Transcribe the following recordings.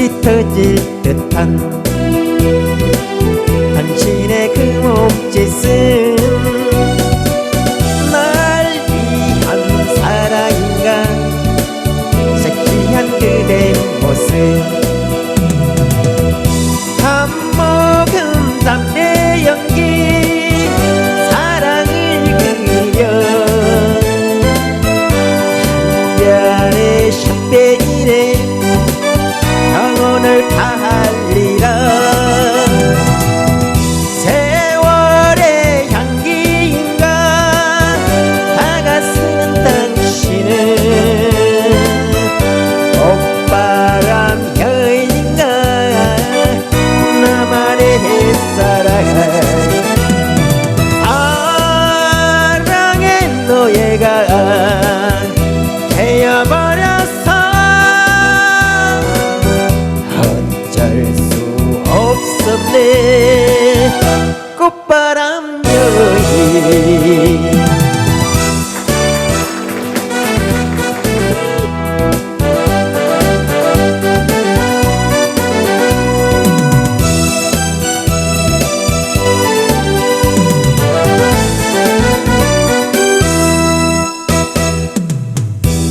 울리 터질 듯한 당신 her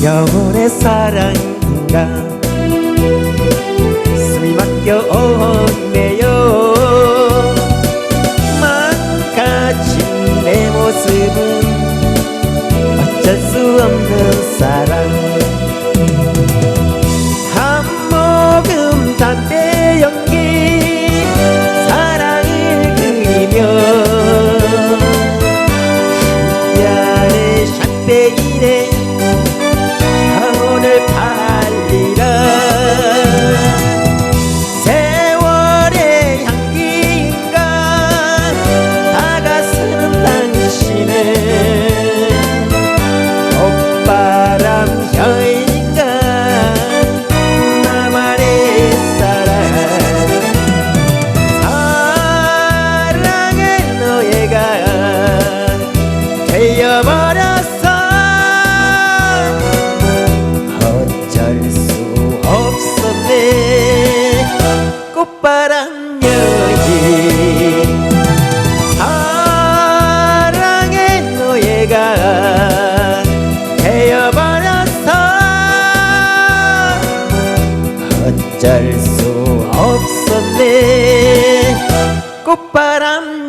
영혼의 사랑인가? 숨이 막혀 오네요. 망가진 내 모습은 어쩔 수 없는 여인 사랑의 노예가 되어버렸어 어쩔 수 없었네. 꽃바람